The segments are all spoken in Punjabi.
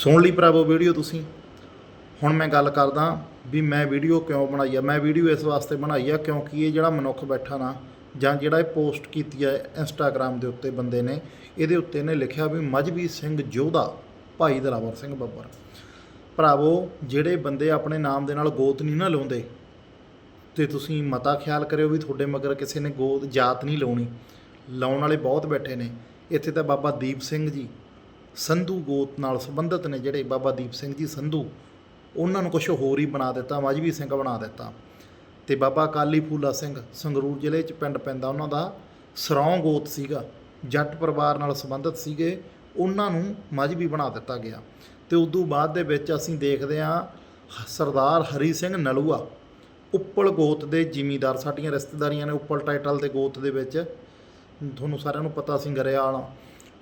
ਸੁਣ ਲਈ ਭਰਾਵੋ ਵੀਡੀਓ ਤੁਸੀਂ। ਹੁਣ ਮੈਂ ਗੱਲ ਕਰਦਾ ਵੀ ਮੈਂ ਵੀਡੀਓ ਕਿਉਂ ਬਣਾਈ ਆ, ਮੈਂ ਵੀਡੀਓ ਇਸ ਵਾਸਤੇ ਬਣਾਈ ਆ ਕਿਉਂਕਿ ਇਹ ਜਿਹੜਾ ਮਨੁੱਖ ਬੈਠਾ ਨਾ ਜਾਂ ਜਿਹੜਾ ਇਹ ਪੋਸਟ ਕੀਤੀ ਹੈ ਇੰਸਟਾਗ੍ਰam ਦੇ ਉੱਤੇ ਬੰਦੇ ਨੇ, ਇਹਦੇ ਉੱਤੇ ਇਹਨੇ ਲਿਖਿਆ ਵੀ ਮਜਬੀ ਸਿੰਘ ਜੋਧਾ, ਭਾਈ ਦਲਾਵਰ ਸਿੰਘ ਬੱਬਰ। ਭਰਾਵੋ, ਜਿਹੜੇ ਬੰਦੇ ਆਪਣੇ ਨਾਮ ਦੇ ਨਾਲ ਗੋਤ ਨਹੀਂ ਨਾ ਲਾਉਂਦੇ, ਤੇ ਤੁਸੀਂ ਮਤਾ ਖਿਆਲ ਕਰਿਓ ਵੀ ਤੁਹਾਡੇ ਮਗਰ ਕਿਸੇ ਨੇ ਗੋਤ ਜਾਤ ਨਹੀਂ ਲਾਉਣੀ। ਲਾਉਣ ਵਾਲੇ ਬਹੁਤ ਬੈਠੇ ਨੇ। ਇੱਥੇ ਤਾਂ ਬਾਬਾ ਦੀਪ ਸਿੰਘ ਜੀ ਸੰਧੂ ਗੋਤ ਨਾਲ ਸੰਬੰਧਿਤ ਨੇ ਜਿਹੜੇ ਬਾਬਾ ਦੀਪ ਸਿੰਘ ਜੀ ਸੰਧੂ, ਉਹਨਾਂ ਨੂੰ ਕੁਝ ਹੋਰ ਹੀ ਬਣਾ ਦਿੱਤਾ ਮਜਬੀ ਸਿੰਘ ਬਣਾ ਦਿੱਤਾ। ਤੇ ਬਾਬਾ ਕਾਲੀ ਫੂਲਾ ਸਿੰਘ ਸੰਗਰੂਰ ਜ਼ਿਲ੍ਹੇ 'ਚ ਪਿੰਡ ਪੈਂਦਾ ਉਹਨਾਂ ਦਾ ਸਰੌਂ ਗੋਤ ਸੀਗਾ, ਜੱਟ ਪਰਿਵਾਰ ਨਾਲ ਸੰਬੰਧਿਤ ਸੀਗੇ, ਉਹਨਾਂ ਨੂੰ ਮਾਝਵੀ ਬਣਾ ਦਿੱਤਾ ਗਿਆ। ਤੇ ਉਦੋਂ ਬਾਅਦ ਦੇ ਵਿੱਚ ਅਸੀਂ ਦੇਖਦੇ ਹਾਂ ਸਰਦਾਰ ਹਰੀ ਸਿੰਘ ਨਲੂਆ, ਉੱਪਲ ਗੋਤ ਦੇ ਜ਼ਿਮੀਦਾਰ, ਸਾਡੀਆਂ ਰਿਸ਼ਤੇਦਾਰੀਆਂ ਨੇ ਉੱਪਲ ਟਾਈਟਲ ਦੇ ਗੋਤ ਦੇ ਵਿੱਚ, ਤੁਹਾਨੂੰ ਸਾਰਿਆਂ ਨੂੰ ਪਤਾ ਸੀ ਗਰੇਵਾਲ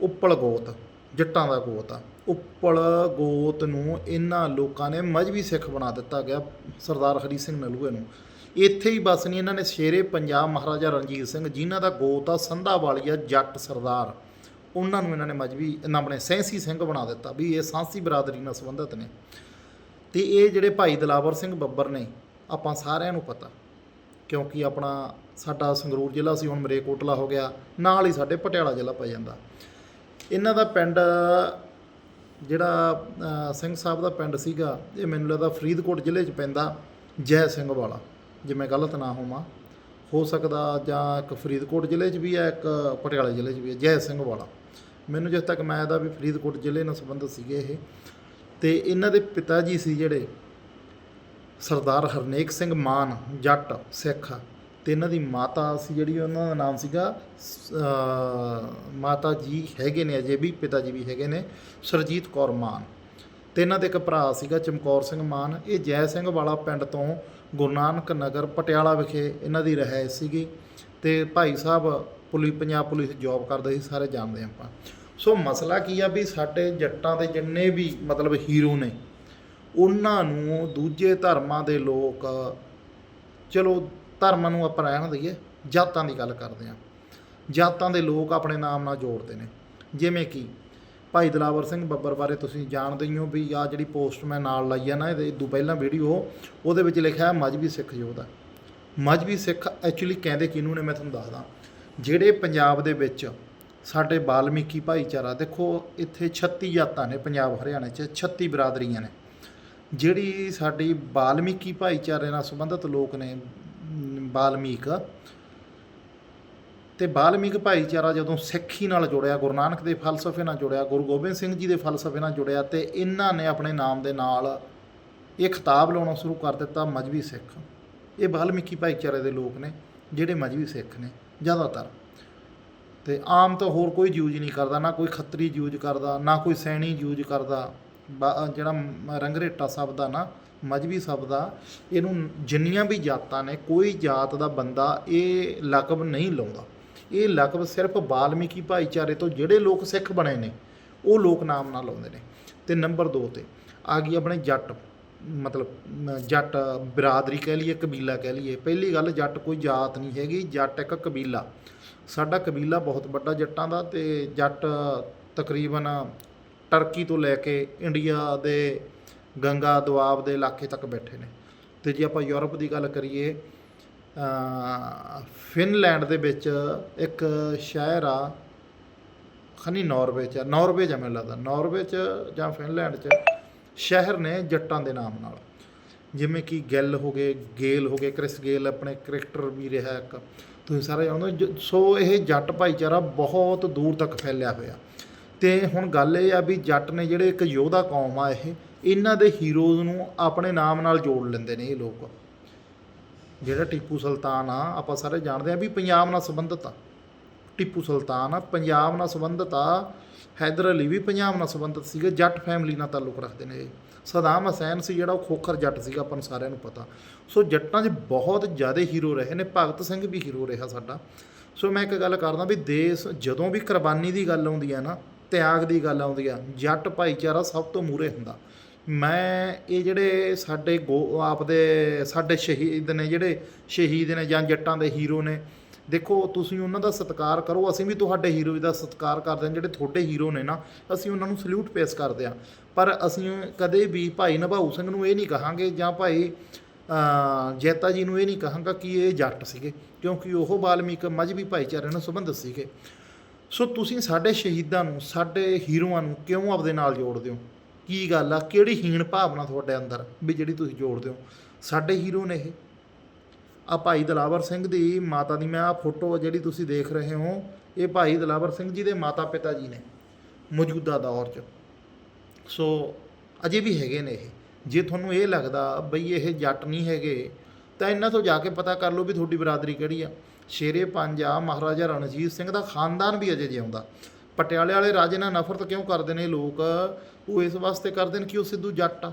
ਉੱਪਲ ਗੋਤ। ਜੱਟਾਂ ਦਾ ਗੋਤ ਆ। ਉੱਪਲ ਗੋਤ ਨੂੰ ਇਹਨਾਂ ਲੋਕਾਂ ਨੇ ਮਜਬੀ ਸਿੱਖ ਬਣਾ ਦਿੱਤਾ ਗਿਆ, ਸਰਦਾਰ ਹਰੀ ਸਿੰਘ ਨਲੂਏ ਨੂੰ। ਇੱਥੇ ਹੀ ਬਸ ਨਹੀਂ, ਇਹਨਾਂ ਨੇ ਸ਼ੇਰੇ ਪੰਜਾਬ ਮਹਾਰਾਜਾ ਰਣਜੀਤ ਸਿੰਘ ਜਿਨ੍ਹਾਂ ਦਾ ਗੋਤ ਆ, ਸੰਧਾ ਵਾਲੀਆ ਜੱਟ ਸਰਦਾਰ। ਉਹਨਾਂ ਨੂੰ ਇਹਨਾਂ ਨੇ ਮਜਬੀ ਇਹਨਾਂ ਆਪਣੇ ਸੈਂਸੀ ਸਿੰਘ ਬਣਾ ਦਿੱਤਾ ਵੀ ਇਹ ਸਾਂਸੀ ਬਰਾਦਰੀ ਨਾਲ ਸੰਬੰਧਿਤ ਨੇ। ਤੇ ਇਹ ਜਿਹੜੇ ਭਾਈ ਦਲਾਵਰ ਸਿੰਘ ਬੱਬਰ ਨੇ, ਆਪਾਂ ਸਾਰਿਆਂ ਨੂੰ ਪਤਾ, ਕਿਉਂਕਿ ਆਪਣਾ ਸਾਡਾ ਸੰਗਰੂਰ ਜ਼ਿਲ੍ਹਾ ਸੀ, ਹੁਣ ਮਰੇਕੋਟਲਾ ਹੋ ਗਿਆ, ਨਾਲ ਹੀ ਸਾਡੇ ਪਟਿਆਲਾ ਜ਼ਿਲ੍ਹਾ ਪੈ ਜਾਂਦਾ। ਇਹਨਾਂ ਦਾ ਪਿੰਡ, ਜਿਹੜਾ ਸਿੰਘ ਸਾਹਿਬ ਦਾ ਪਿੰਡ ਸੀਗਾ, ਇਹ ਮੈਨੂੰ ਲੱਗਦਾ ਫਰੀਦਕੋਟ ਜ਼ਿਲ੍ਹੇ 'ਚ ਪੈਂਦਾ, ਜੈ ਸਿੰਘ ਵਾਲਾ, ਜੇ ਮੈਂ ਗਲਤ ਨਾ ਹੋਵਾਂ। ਹੋ ਸਕਦਾ ਜਾਂ ਇੱਕ ਫਰੀਦਕੋਟ ਜ਼ਿਲ੍ਹੇ 'ਚ ਵੀ ਹੈ, ਇੱਕ ਪਟਿਆਲਾ ਜ਼ਿਲ੍ਹੇ 'ਚ ਵੀ ਹੈ, ਜੈ ਸਿੰਘ ਵਾਲਾ। ਮੈਨੂੰ ਜਿਸ ਤੱਕ ਮੈਂ ਇਹਦਾ ਵੀ ਫਰੀਦਕੋਟ ਜ਼ਿਲ੍ਹੇ ਨਾਲ ਸੰਬੰਧਿਤ ਸੀਗੇ ਇਹ। ਤੇ ਇਹਨਾਂ ਦੇ ਪਿਤਾ ਜੀ ਸੀ ਜਿਹੜੇ, ਸਰਦਾਰ ਹਰਨੇਕ ਸਿੰਘ ਮਾਨ, ਜੱਟ, ਸਿੱਖ ਤੇ ਇਹਨਾਂ ਦੀ ਮਾਤਾ ਸੀ ਜਿਹੜੀ, ਉਹਨਾਂ ਦਾ ਨਾਮ ਸੀਗਾ ਮਾਤਾ ਜੀ ਹੈਗੇ ਨੇ ਅਜੇ ਵੀ, ਪਿਤਾ ਜੀ ਵੀ ਹੈਗੇ ਨੇ, ਸਰਜੀਤ ਕੌਰ ਮਾਨ। ਤੇ ਇਹਨਾਂ ਦੇ ਇੱਕ ਭਰਾ ਸੀਗਾ ਚਮਕੌਰ ਸਿੰਘ ਮਾਨ। ਇਹ ਜੈ ਸਿੰਘ ਵਾਲਾ ਪਿੰਡ ਤੋਂ ਗੁਰੂ ਨਾਨਕ ਨਗਰ ਪਟਿਆਲਾ ਵਿਖੇ ਇਹਨਾਂ ਦੀ ਰਹਿائش ਸੀਗੀ ਤੇ ਭਾਈ ਸਾਹਿਬ ਪੁਲਿਸ ਪੰਜਾਬ ਪੁਲਿਸ ਜੌਬ ਕਰਦੇ ਸੀ, ਸਾਰੇ ਜਾਣਦੇ ਆਪਾਂ। ਸੋ ਮਸਲਾ ਕੀ ਆ ਵੀ ਸਾਡੇ ਜੱਟਾਂ ਦੇ ਜਿੰਨੇ ਵੀ ਮਤਲਬ ਹੀਰੋ ਨੇ, ਉਹਨਾਂ ਨੂੰ ਦੂਜੇ ਧਰਮਾਂ ਦੇ ਲੋਕ, ਚਲੋ ਧਰਮਾਂ ਨੂੰ ਆਪਾਂ ਰਹਿਣ ਦਈਏ ਜਾਤਾਂ ਦੀ ਗੱਲ ਕਰਦੇ ਹਾਂ। ਜਾਤਾਂ ਦੇ ਲੋਕ ਆਪਣੇ ਨਾਮ ਨਾਲ ਜੋੜਦੇ ਨੇ। ਜਿਵੇਂ ਕਿ ਭਾਈ ਦਲਾਵਰ ਸਿੰਘ ਬੱਬਰ ਬਾਰੇ ਤੁਸੀਂ ਜਾਣਦੇ ਹੀ ਹੋ ਵੀ ਆ ਜਿਹੜੀ ਪੋਸਟ ਮੈਂ ਨਾਲ ਲਾਈ ਆ ਨਾ, ਇਹਦੇ ਤੋਂ ਪਹਿਲਾਂ ਵੀਡੀਓ ਉਹਦੇ ਵਿੱਚ ਲਿਖਿਆ ਹੈ ਮਜਬੀ ਸਿੱਖ ਯੋਧਾ। ਮਜਬੀ ਸਿੱਖ ਐਕਚੁਅਲੀ ਕਹਿੰਦੇ ਕਿਹਨੂੰ ਨੇ ਮੈਂ ਤੁਹਾਨੂੰ ਦੱਸਦਾ। ਜਿਹੜੇ ਪੰਜਾਬ ਦੇ ਵਿੱਚ ਸਾਡੇ ਬਾਲਮੀਕੀ ਭਾਈਚਾਰਾ, ਦੇਖੋ ਇੱਥੇ 36 ਜਾਤਾਂ ਨੇ, ਪੰਜਾਬ ਹਰਿਆਣਾ 'ਚ 36 ਬਰਾਦਰੀਆਂ ਨੇ। ਜਿਹੜੀ ਸਾਡੀ ਬਾਲਮੀਕੀ ਭਾਈਚਾਰੇ ਨਾਲ ਸੰਬੰਧਿਤ ਲੋਕ ਨੇ ਬਾਲਮੀਕ। ਤੇ ਬਾਲਮੀਕ ਭਾਈਚਾਰਾ ਜਦੋਂ ਸਿੱਖੀ ਨਾਲ ਜੁੜਿਆ, ਗੁਰੂ ਨਾਨਕ ਦੇ ਫਲਸਫੇ ਨਾਲ ਜੁੜਿਆ, ਗੁਰੂ ਗੋਬਿੰਦ ਸਿੰਘ ਜੀ ਦੇ ਫਲਸਫੇ ਨਾਲ ਜੁੜਿਆ ਤੇ ਇਹਨਾਂ ਨੇ ਆਪਣੇ ਨਾਮ ਦੇ ਨਾਲ ਇਹ ਖਿਤਾਬ ਲਾਉਣਾ ਸ਼ੁਰੂ ਕਰ ਦਿੱਤਾ, ਮਜਬੀ ਸਿੱਖ। ਇਹ ਬਾਲਮੀਕੀ ਭਾਈਚਾਰੇ ਦੇ ਲੋਕ ਨੇ, ਜਿਹੜੇ ਮਜਬੀ ਸਿੱਖ ਨੇ, ਜ਼ਿਆਦਾਤਰ। ਤੇ ਆਮ ਤਾਂ ਹੋਰ ਕੋਈ ਯੂਜ਼ ਨਹੀਂ ਕਰਦਾ, ਨਾ ਕੋਈ ਖੱਤਰੀ ਯੂਜ਼ ਕਰਦਾ, ਨਾ ਕੋਈ ਸੈਣੀ ਯੂਜ਼ ਕਰਦਾ, ਬਾ- ਜਿਹੜਾ ਰੰਗਰੇਟਾ ਸ਼ਬਦ ਆ ਨਾ ਮਜਬੀ ਸ਼ਬਦ ਆ ਇਹਨੂੰ ਜਿੰਨੀਆਂ ਵੀ ਜਾਤਾਂ ਨੇ, ਕੋਈ ਜਾਤ ਦਾ ਬੰਦਾ ਇਹ ਲਕਬ ਨਹੀਂ ਲਾਉਂਦਾ। ਇਹ ਲਕਬ ਸਿਰਫ ਬਾਲਮੀਕੀ ਭਾਈਚਾਰੇ ਤੋਂ ਜਿਹੜੇ ਲੋਕ ਸਿੱਖ ਬਣੇ ਨੇ, ਉਹ ਲੋਕ ਨਾਮ ਨਾਲ ਲਾਉਂਦੇ ਨੇ। ਤੇ ਨੰਬਰ 2 ਤੇ ਆ ਗਈ ਆਪਣੇ ਜੱਟ, ਮਤਲਬ ਜੱਟ ਬਰਾਦਰੀ ਕਹਿ ਲਈਏ, ਕਬੀਲਾ ਕਹਿ ਲਈਏ। ਪਹਿਲੀ ਗੱਲ, ਜੱਟ ਕੋਈ ਜਾਤ ਨਹੀਂ ਹੈਗੀ, ਜੱਟ ਇੱਕ ਕਬੀਲਾ। ਸਾਡਾ ਕਬੀਲਾ ਬਹੁਤ ਵੱਡਾ ਜੱਟਾਂ ਦਾ ਤੇ ਜੱਟ ਤਕਰੀਬਨ ਟਰਕੀ ਤੋਂ ਲੈ ਕੇ ਇੰਡੀਆ ਦੇ ਗੰਗਾ ਦੁਆਬ ਦੇ ਇਲਾਕੇ ਤੱਕ ਬੈਠੇ ਨੇ। ਤੇ ਜੇ ਆਪਾਂ ਯੂਰਪ ਦੀ ਗੱਲ ਕਰੀਏ ਫਿਨਲੈਂਡ ਦੇ ਵਿੱਚ ਇੱਕ ਸ਼ਹਿਰ ਆ ਖਨੀ ਨਾਰਵੇ ਚ ਆ, ਨਾਰਵੇ ਜਾਂ ਮੈਨੂੰ ਲੱਗਦਾ ਨਾਰਵੇ ਚ ਜਾਂ ਫਿਨਲੈਂਡ ਚ ਸ਼ਹਿਰ ਨੇ ਜੱਟਾਂ ਦੇ ਨਾਮ ਨਾਲ। ਜਿਵੇਂ ਕਿ ਗਿੱਲ ਹੋ ਗਏ ਗੇਲ ਹੋ ਗਏ ਕ੍ਰਿਸ ਗੇਲ ਆਪਣੇ ਕ੍ਰਿਕਟਰ ਵੀ ਰਿਹਾ ਇੱਕ। ਤੁਸੀਂ ਸਾਰੇ ਜਾਣਦੇ ਹੋ। ਜ- ਸੋ ਇਹ ਜੱਟ ਭਾਈਚਾਰਾ ਬਹੁਤ ਦੂਰ ਤੱਕ ਫੈਲਿਆ ਹੋਇਆ। ਤੇ ਹੁਣ ਗੱਲ ਇਹ ਆ ਵੀ ਜੱਟ ਨੇ ਜਿਹੜੇ ਇੱਕ ਯੋਧਾ ਕੌਮ ਆ ਇਹ ਇਹਨਾਂ ਦੇ ਹੀਰੋਜ਼ ਨੂੰ ਆਪਣੇ ਨਾਮ ਨਾਲ ਜੋੜ ਲੈਂਦੇ ਨੇ ਇਹ ਲੋਕ। ਜਿਹੜਾ ਟੀਪੂ ਸੁਲਤਾਨ ਆ, ਆਪਾਂ ਸਾਰੇ ਜਾਣਦੇ ਆ ਵੀ ਪੰਜਾਬ ਨਾਲ ਸੰਬੰਧਿਤ ਆ। ਟੀਪੂ ਸੁਲਤਾਨ ਆ, ਪੰਜਾਬ ਨਾਲ ਸੰਬੰਧਿਤ ਆ, ਹੈਦਰ ਅਲੀ ਵੀ ਪੰਜਾਬ ਨਾਲ ਸੰਬੰਧਿਤ ਸੀਗੇ, ਜੱਟ ਫੈਮਿਲੀ ਨਾਲ ਤਾਲੁਕ ਰੱਖਦੇ ਨੇ ਇਹ। ਸਦਾਮ ਹਸੈਨ ਸੀ ਜਿਹੜਾ ਉਹ ਖੋਖਰ ਜੱਟ ਸੀਗਾ, ਆਪਾਂ ਨੂੰ ਸਾਰਿਆਂ ਨੂੰ ਪਤਾ। ਸੋ ਜੱਟਾਂ 'ਚ ਬਹੁਤ ਜ਼ਿਆਦਾ ਹੀਰੋ ਰਹੇ ਨੇ, ਭਗਤ ਸਿੰਘ ਵੀ ਹੀਰੋ ਰਿਹਾ ਸਾਡਾ। ਸੋ ਮੈਂ ਇੱਕ ਗੱਲ ਕਰਦਾ ਵੀ ਦੇਸ਼ ਜਦੋਂ ਵੀ ਕੁਰਬਾਨੀ ਦੀ ਗੱਲ ਆਉਂਦੀ ਆ ਨਾ, ਤਿਆਗ ਦੀ ਗੱਲ ਆਉਂਦੀ ਆ, ਜੱਟ ਭਾਈਚਾਰਾ ਸਭ ਤੋਂ ਮੂਰੇ ਹੁੰਦਾ। ਮੈਂ ਇਹ ਜਿਹੜੇ ਸਾਡੇ ਗੋ ਆਪਦੇ ਸਾਡੇ ਸ਼ਹੀਦ ਨੇ ਜਿਹੜੇ ਸ਼ਹੀਦ ਨੇ ਜਾਂ ਜੱਟਾਂ ਦੇ ਹੀਰੋ ਨੇ, ਦੇਖੋ ਤੁਸੀਂ ਉਹਨਾਂ ਦਾ ਸਤਿਕਾਰ ਕਰੋ, ਅਸੀਂ ਵੀ ਤੁਹਾਡੇ ਹੀਰੋ ਦਾ ਸਤਿਕਾਰ ਕਰਦੇ ਹਾਂ, ਜਿਹੜੇ ਤੁਹਾਡੇ ਹੀਰੋ ਨੇ ਨਾ, ਅਸੀਂ ਉਹਨਾਂ ਨੂੰ ਸਲੂਟ ਪੇਸ਼ ਕਰਦੇ ਹਾਂ। ਪਰ ਅਸੀਂ ਕਦੇ ਵੀ ਭਾਈ ਨਭਾਊ ਸਿੰਘ ਨੂੰ ਇਹ ਨਹੀਂ ਕਹਾਂਗੇ ਜਾਂ ਭਾਈ ਜੈਤਾ ਜੀ ਨੂੰ ਇਹ ਨਹੀਂ ਕਹਾਂਗਾ ਕਿ ਇਹ ਜੱਟ ਸੀਗੇ, ਕਿਉਂਕਿ ਉਹ ਬਾਲਮੀਕ ਮਜ਼੍ਹਬੀ ਭਾਈਚਾਰੇ ਨਾਲ ਸੰਬੰਧਿਤ ਸੀਗੇ। ਸੋ ਤੁਸੀਂ ਸਾਡੇ ਸ਼ਹੀਦਾਂ ਨੂੰ, ਸਾਡੇ ਹੀਰੋਆਂ ਨੂੰ ਕਿਉਂ ਆਪਦੇ ਨਾਲ ਜੋੜਦੇ ਹੋ? ਕੀ ਗੱਲ ਆ? ਕਿਹੜੀ ਹੀਣ ਭਾਵਨਾ ਤੁਹਾਡੇ ਅੰਦਰ ਵੀ ਜਿਹੜੀ ਤੁਸੀਂ ਜੋੜਦੇ ਹੋ? ਸਾਡੇ ਹੀਰੋ ਨੇ ਇਹ। ਆ ਭਾਈ ਦਲਾਵਰ ਸਿੰਘ ਦੀ ਮਾਤਾ ਦੀ ਮੈਂ ਆ ਫੋਟੋ ਜਿਹੜੀ ਤੁਸੀਂ ਦੇਖ ਰਹੇ ਹੋ, ਇਹ ਭਾਈ ਦਲਾਵਰ ਸਿੰਘ ਜੀ ਦੇ ਮਾਤਾ ਪਿਤਾ ਜੀ ਨੇ, ਮੌਜੂਦਾ ਦੌਰ 'ਚ। ਸੋ ਅਜੇ ਵੀ ਹੈਗੇ ਨੇ ਇਹ। ਜੇ ਤੁਹਾਨੂੰ ਇਹ ਲੱਗਦਾ ਬਈ ਇਹ ਜੱਟ ਨਹੀਂ ਹੈਗੇ, ਤਾਂ ਇਹਨਾਂ ਤੋਂ ਜਾ ਕੇ ਪਤਾ ਕਰ ਲਓ ਵੀ ਤੁਹਾਡੀ ਬਰਾਦਰੀ ਕਿਹੜੀ ਆ। ਸ਼ੇਰੇ ਪੰਜ ਆ, ਮਹਾਰਾਜਾ ਰਣਜੀਤ ਸਿੰਘ ਦਾ ਖਾਨਦਾਨ ਵੀ ਅਜੇ ਜਿਉਂਦਾ। ਪਟਿਆਲੇ ਵਾਲੇ ਰਾਜੇ ਨਾਲ ਨਫ਼ਰਤ ਕਿਉਂ ਕਰਦੇ ਨੇ ਲੋਕ? ਉਹ ਇਸ ਵਾਸਤੇ ਕਰਦੇ ਨੇ ਕਿ ਉਹ ਸਿੱਧੂ ਜੱਟ ਆ।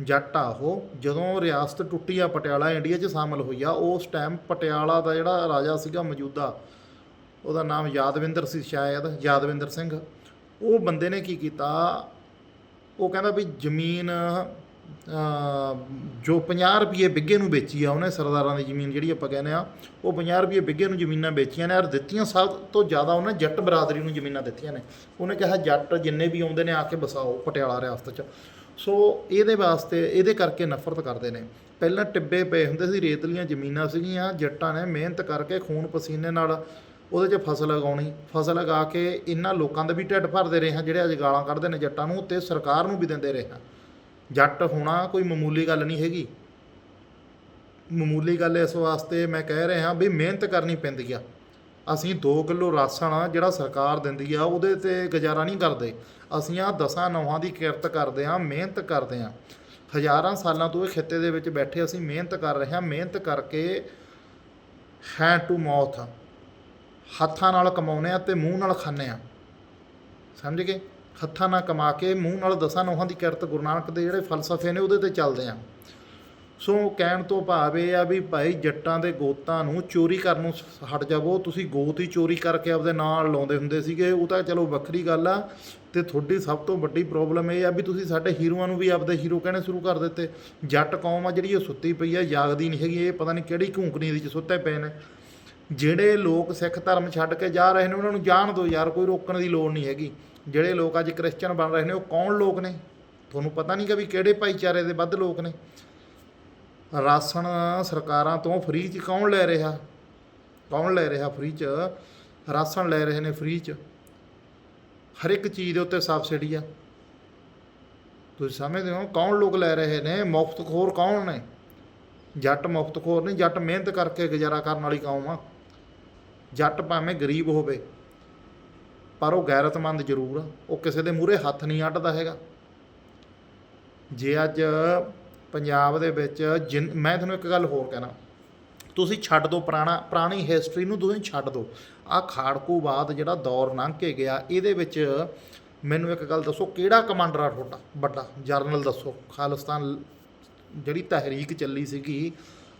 ਜੱਟ ਆ ਉਹ। ਜਦੋਂ ਰਿਆਸਤ ਟੁੱਟੀ ਆ, ਪਟਿਆਲਾ ਇੰਡੀਆ 'ਚ ਸ਼ਾਮਲ ਹੋਈ ਆ, ਉਸ ਟਾਈਮ ਪਟਿਆਲਾ ਦਾ ਜਿਹੜਾ ਰਾਜਾ ਸੀਗਾ ਮੌਜੂਦਾ, ਉਹਦਾ ਨਾਮ ਯਾਦਵਿੰਦਰ ਸੀ ਸ਼ਾਇਦ, ਯਾਦਵਿੰਦਰ ਸਿੰਘ। ਉਹ ਬੰਦੇ ਨੇ ਕੀ ਕੀਤਾ? ਉਹ ਕਹਿੰਦਾ ਵੀ ਜ਼ਮੀਨ ਜੋ 50 ਰੁਪਏ ਬਿੱਗੇ ਨੂੰ ਵੇਚੀ ਆ, ਉਹਨੇ ਸਰਦਾਰਾਂ ਦੀ ਜ਼ਮੀਨ ਜਿਹੜੀ ਆਪਾਂ ਕਹਿੰਦੇ ਆ, ਉਹ 50 ਰੁਪਏ ਬਿੱਗੇ ਨੂੰ ਜ਼ਮੀਨਾਂ ਵੇਚੀਆਂ ਨੇ, ਔਰ ਦਿੱਤੀਆਂ ਸਭ ਤੋਂ ਜ਼ਿਆਦਾ ਉਹਨੇ ਜੱਟ ਬਰਾਦਰੀ ਨੂੰ ਜ਼ਮੀਨਾਂ ਦਿੱਤੀਆਂ ਨੇ। ਉਹਨੇ ਕਿਹਾ ਜੱਟ ਜਿੰਨੇ ਵੀ ਆਉਂਦੇ ਨੇ ਆ ਕੇ ਵਸਾਓ ਪਟਿਆਲਾ ਰਿਆਸਤ 'ਚ। ਸੋ ਇਹਦੇ ਵਾਸਤੇ, ਇਹਦੇ ਕਰਕੇ ਨਫ਼ਰਤ ਕਰਦੇ ਨੇ। ਪਹਿਲਾਂ ਟਿੱਬੇ ਪਏ ਹੁੰਦੇ ਸੀ ਰੇਤਲੀਆਂ ਜ਼ਮੀਨਾਂ ਸੀਗੀਆਂ, ਜੱਟਾਂ ਨੇ ਮਿਹਨਤ ਕਰਕੇ ਖੂਨ ਪਸੀਨੇ ਨਾਲ ਉਹਦੇ 'ਚ ਫਸਲ ਉਗਾਉਣੀ, ਫਸਲ ਉਗਾ ਕੇ ਇਹਨਾਂ ਲੋਕਾਂ ਦਾ ਵੀ ਢਿੱਡ ਭਰਦੇ ਰਹੇ ਹਾਂ ਜਿਹੜੇ ਅੱਜ ਗਾਲਾਂ ਕੱਢਦੇ ਨੇ ਜੱਟਾਂ ਨੂੰ, ਤੇ ਸਰਕਾਰ ਨੂੰ ਵੀ ਦਿੰਦੇ ਰਹੇ ਹਾਂ ਜੱਟ ਹੋਣਾ ਕੋਈ ਮਾਮੂਲੀ ਗੱਲ ਨਹੀਂ ਹੈਗੀ। ਮਾਮੂਲੀ ਗੱਲ ਇਸ ਵਾਸਤੇ ਮੈਂ ਕਹਿ ਰਿਹਾ ਵੀ ਮਿਹਨਤ ਕਰਨੀ ਪੈਂਦੀ ਆ। ਅਸੀਂ 2 ਕਿਲੋ ਰਾਸ਼ਨ ਜਿਹੜਾ ਸਰਕਾਰ ਦਿੰਦੀ ਆ, ਉਹਦੇ ਤੇ ਗੁਜ਼ਾਰਾ ਨਹੀਂ ਕਰਦੇ। ਅਸੀਂ ਆ ਦਸਾਂ ਨੌਹਾਂ ਦੀ ਕਿਰਤ ਕਰਦੇ ਆ ਮਿਹਨਤ ਕਰਦੇ ਆ ਹਜ਼ਾਰਾਂ ਸਾਲਾਂ ਤੋਂ ਇਹ ਖਿੱਤੇ ਦੇ ਵਿੱਚ ਬੈਠੇ ਅਸੀਂ ਮਿਹਨਤ ਕਰ ਰਹੇ ਹਾਂ। ਮਿਹਨਤ ਕਰਕੇ ਹੈਂਡ ਟੂ ਮਾਊਥ ਹੱਥਾਂ ਨਾਲ ਕਮਾਉਨੇ ਆ ਤੇ ਮੂੰਹ ਨਾਲ ਖਾਂਦੇ ਆ ਸਮਝ ਗਏ? ਹੱਥਾਂ ਨਾਲ ਕਮਾ ਕੇ, ਮੂੰਹ ਨਾਲ ਦਸਾਂ ਨੋਹਾਂ ਦੀ ਕਿਰਤ ਗੁਰੂ ਨਾਨਕ ਦੇ ਜਿਹੜੇ ਫਲਸਫੇ ਨੇ ਉਹਦੇ ਤੇ ਚੱਲਦੇ ਆ। ਸੋ ਕਹਿਣ ਤੋਂ ਭਾਵ ਇਹ ਆ ਵੀ ਭਾਈ ਜੱਟਾਂ ਦੇ ਗੋਤਾਂ ਨੂੰ ਚੋਰੀ ਕਰਨ ਨੂੰ ਹਟ ਜਾਵੋ। ਤੁਸੀਂ ਗੋਤ ਹੀ ਚੋਰੀ ਕਰਕੇ ਆਪਦੇ ਨਾਲ ਲਾਉਂਦੇ ਹੁੰਦੇ ਸੀਗੇ। ਉਹ ਤਾਂ ਚਲੋ ਵੱਖਰੀ ਗੱਲ ਆ। ਤੇ ਤੁਹਾਡੀ ਸਭ ਤੋਂ ਵੱਡੀ ਪ੍ਰੋਬਲਮ ਇਹ ਆ ਵੀ ਤੁਸੀਂ ਸਾਡੇ ਹੀਰੋਆਂ ਨੂੰ ਵੀ ਆਪਦੇ ਹੀਰੋ ਕਹਿਣੇ ਸ਼ੁਰੂ ਕਰ ਦਿੱਤੇ। ਜੱਟ ਕੌਮ ਆ ਜਿਹੜੀ ਉਹ ਸੁੱਤੀ ਪਈ ਆ, ਜਾਗਦੀ ਨਹੀਂ ਹੈਗੀ। ਇਹ ਪਤਾ ਨਹੀਂ ਕਿਹੜੀ ਘੂੰਕਣੀ ਦੀ ਚ ਸੁੱਤੇ ਪਏ ਨੇ। ਜਿਹੜੇ ਲੋਕ ਸਿੱਖ ਧਰਮ ਛੱਡ ਕੇ ਜਾ ਰਹੇ ਨੇ, ਉਹਨਾਂ ਨੂੰ ਜਾਣ ਦਿਓ ਯਾਰ, ਕੋਈ ਰੋਕਣ ਦੀ ਲੋੜ ਨਹੀਂ ਹੈਗੀ। ਜਿਹੜੇ ਲੋਕ ਅੱਜ ਕ੍ਰਿਸਚੀਅਨ ਬਣ ਰਹੇ ਨੇ, ਉਹ ਕੌਣ ਲੋਕ ਨੇ? ਤੁਹਾਨੂੰ ਪਤਾ ਨਹੀਂ ਕਿ ਵੀ ਕਿਹੜੇ ਭਾਈਚਾਰੇ ਦੇ ਵੱਧ ਲੋਕ ਨੇ। ਰਾਸ਼ਨ ਸਰਕਾਰਾਂ ਤੋਂ ਫ੍ਰੀ 'ਚ ਕੌਣ ਲੈ ਰਿਹਾ? ਕੌਣ ਲੈ ਰਿਹਾ ਫ੍ਰੀ 'ਚ? ਰਾਸ਼ਨ ਲੈ ਰਹੇ ਨੇ ਫ੍ਰੀ 'ਚ। ਹਰ ਇੱਕ ਚੀਜ਼ ਦੇ ਉੱਤੇ ਸਬਸਿਡੀ ਆ। ਤੁਸੀਂ ਸਮਝਦੇ ਹੋ ਕੌਣ ਲੋਕ ਲੈ ਰਹੇ ਨੇ? ਮੁਫਤਖੋਰ ਕੌਣ ਨੇ? ਜੱਟ ਮੁਫਤਖੋਰ ਨਹੀਂ, ਜੱਟ ਮਿਹਨਤ ਕਰਕੇ ਗੁਜ਼ਾਰਾ ਕਰਨ ਵਾਲੀ ਕੌਮ ਆ। ਜੱਟ ਭਾਵੇਂ ਗਰੀਬ ਹੋਵੇ। ਪਰ ਉਹ ਗੈਰਤਮੰਦ ਜ਼ਰੂਰ ਆ। ਉਹ ਕਿਸੇ ਦੇ ਮੂਹਰੇ ਹੱਥ ਨਹੀਂ ਅੱਡਦਾ ਹੈਗਾ। ਜੇ ਅੱਜ ਪੰਜਾਬ ਦੇ ਵਿੱਚ ਜਿਨ, ਮੈਂ ਤੁਹਾਨੂੰ ਇੱਕ ਗੱਲ ਹੋਰ ਕਹਿਣਾ। ਤੁਸੀਂ ਛੱਡ ਦਿਓ ਪੁਰਾਣਾ, ਪੁਰਾਣੀ ਹਿਸਟਰੀ ਨੂੰ ਤੁਸੀਂ ਛੱਡ ਦਿਓ ਆ ਖਾੜਕੂ ਬਾਦ ਜਿਹੜਾ ਦੌਰ ਲੰਘ ਕੇ ਗਿਆ, ਇਹਦੇ ਵਿੱਚ ਮੈਨੂੰ ਇੱਕ ਗੱਲ ਦੱਸੋ, ਕਿਹੜਾ ਕਮਾਂਡਰ ਆ ਤੁਹਾਡਾ? ਵੱਡਾ ਜਰਨਲ ਦੱਸੋ। ਖਾਲਿਸਤਾਨ ਜਿਹੜੀ ਤਹਿਰੀਕ ਚੱਲੀ ਸੀਗੀ,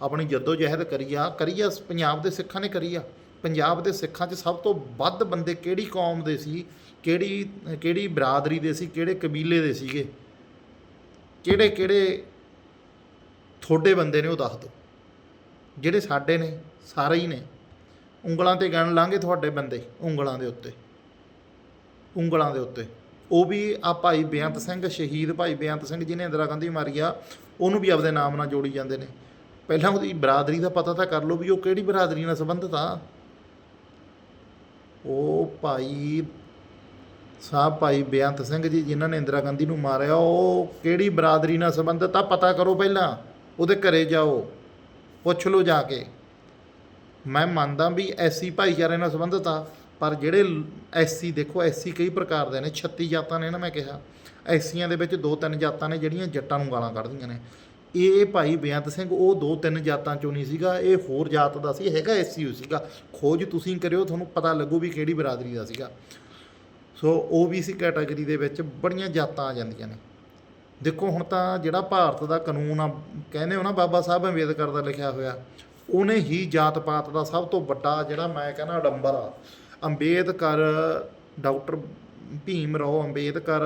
ਆਪਣੀ ਜੱਦੋ ਜਹਿਦ ਕਰੀ ਆ ਕਰੀ ਆ, ਪੰਜਾਬ ਦੇ ਸਿੱਖਾਂ ਨੇ ਕਰੀ ਆ। ਪੰਜਾਬ ਦੇ ਸਿੱਖਾਂ 'ਚ ਸਭ ਤੋਂ ਵੱਧ ਬੰਦੇ ਕਿਹੜੀ ਕੌਮ ਦੇ ਸੀ? ਕਿਹੜੀ ਕਿਹੜੀ ਬਰਾਦਰੀ ਦੇ ਸੀ? ਕਿਹੜੇ ਕਬੀਲੇ ਦੇ ਸੀਗੇ? ਕਿਹੜੇ ਕਿਹੜੇ ਤੁਹਾਡੇ ਬੰਦੇ ਨੇ ਉਹ ਦੱਸ ਦਿਓ ਜਿਹੜੇ ਸਾਡੇ ਨੇ, ਸਾਰੇ ਹੀ ਨੇ। ਉਂਗਲਾਂ ਤੇ ਗਣ ਲਾਂਗੇ ਤੁਹਾਡੇ ਬੰਦੇ, ਉਂਗਲਾਂ ਦੇ ਉੱਤੇ। ਉਂਗਲਾਂ ਦੇ ਉੱਤੇ। ਉਹ ਵੀ ਆ ਭਾਈ ਬੇਅੰਤ ਸਿੰਘ, ਸ਼ਹੀਦ ਭਾਈ ਬੇਅੰਤ ਸਿੰਘ ਜਿਹਨੇ ਇੰਦਰਾ ਗਾਂਧੀ ਮਾਰੀ ਆ, ਉਹਨੂੰ ਵੀ ਆਪਦੇ ਨਾਮ ਨਾਲ ਜੋੜੀ ਜਾਂਦੇ ਨੇ। ਪਹਿਲਾਂ ਉਹਦੀ ਬਰਾਦਰੀ ਦਾ ਪਤਾ ਤਾਂ ਕਰ ਲਓ ਵੀ ਉਹ ਕਿਹੜੀ ਬਰਾਦਰੀ ਨਾਲ ਸੰਬੰਧਿਤ ਆ। ਉਹ ਭਾਈ ਸਾਹਿਬ ਭਾਈ ਬੇਅੰਤ ਸਿੰਘ ਜੀ, ਜਿਨ੍ਹਾਂ ਨੇ ਇੰਦਰਾ ਗਾਂਧੀ ਨੂੰ ਮਾਰਿਆ, ਉਹ ਕਿਹੜੀ ਬਰਾਦਰੀ ਨਾਲ ਸੰਬੰਧਿਤ ਆ ਪਤਾ ਕਰੋ ਪਹਿਲਾਂ, ਉਹਦੇ ਘਰੇ ਜਾਓ, ਪੁੱਛ ਲਓ ਜਾ ਕੇ। ਮੈਂ ਮੰਨਦਾ ਵੀ ਐਸੀ ਭਾਈਚਾਰੇ ਨਾਲ ਸੰਬੰਧਿਤ ਆ, ਪਰ ਜਿਹੜੇ ਐਸੀ ਦੇਖੋ ਐਸੀ ਕਈ ਪ੍ਰਕਾਰ ਦੇ ਨੇ 36 ਜਾਤਾਂ ਨੇ ਨਾ ਮੈਂ ਕਿਹਾ। ਐਸੀਆਂ ਦੇ ਵਿੱਚ ਦੋ ਤਿੰਨ ਜਾਤਾਂ ਨੇ, ਜਿਹੜੀਆਂ ਜੱਟਾਂ ਨੂੰ ਗਾਲਾਂ ਕੱਢਦੀਆਂ ਨੇ। ਇਹ ਭਾਈ ਬੇਅੰਤ ਸਿੰਘ, ਉਹ ਦੋ ਤਿੰਨ ਜਾਤਾਂ ਚੋਂ ਨਹੀਂ ਸੀਗਾ, ਇਹ ਹੋਰ ਜਾਤ ਦਾ ਸੀ, ਹੈਗਾ ਐਸੀ ਹੋ ਸੀਗਾ। ਖੋਜ ਤੁਸੀਂ ਕਰਿਓ, ਤੁਹਾਨੂੰ ਪਤਾ ਲੱਗੂ ਵੀ ਕਿਹੜੀ ਬਰਾਦਰੀ ਦਾ ਸੀਗਾ। ਸੋ ਓਬੀਸੀ ਕੈਟਾਗਰੀ ਦੇ ਵਿੱਚ, ਬੜੀਆਂ ਜਾਤਾਂ ਆ ਜਾਂਦੀਆਂ ਨੇ। ਦੇਖੋ, ਹੁਣ ਤਾਂ ਜਿਹੜਾ ਭਾਰਤ ਦਾ ਕਾਨੂੰਨ ਆ, ਕਹਿੰਦੇ ਹੋ ਨਾ, ਬਾਬਾ ਸਾਹਿਬ ਅੰਬੇਦਕਰ ਦਾ ਲਿਖਿਆ ਹੋਇਆ, ਉਹਨੇ ਹੀ ਜਾਤ ਪਾਤ ਦਾ ਸਭ ਤੋਂ ਵੱਡਾ ਜਿਹੜਾ ਮੈਂ ਕਹਿੰਦਾ ਅਡੰਬਰ ਆ। ਅੰਬੇਦਕਰ, ਡਾਕਟਰ ਭੀਮ ਰਾਓ ਅੰਬੇਦਕਰ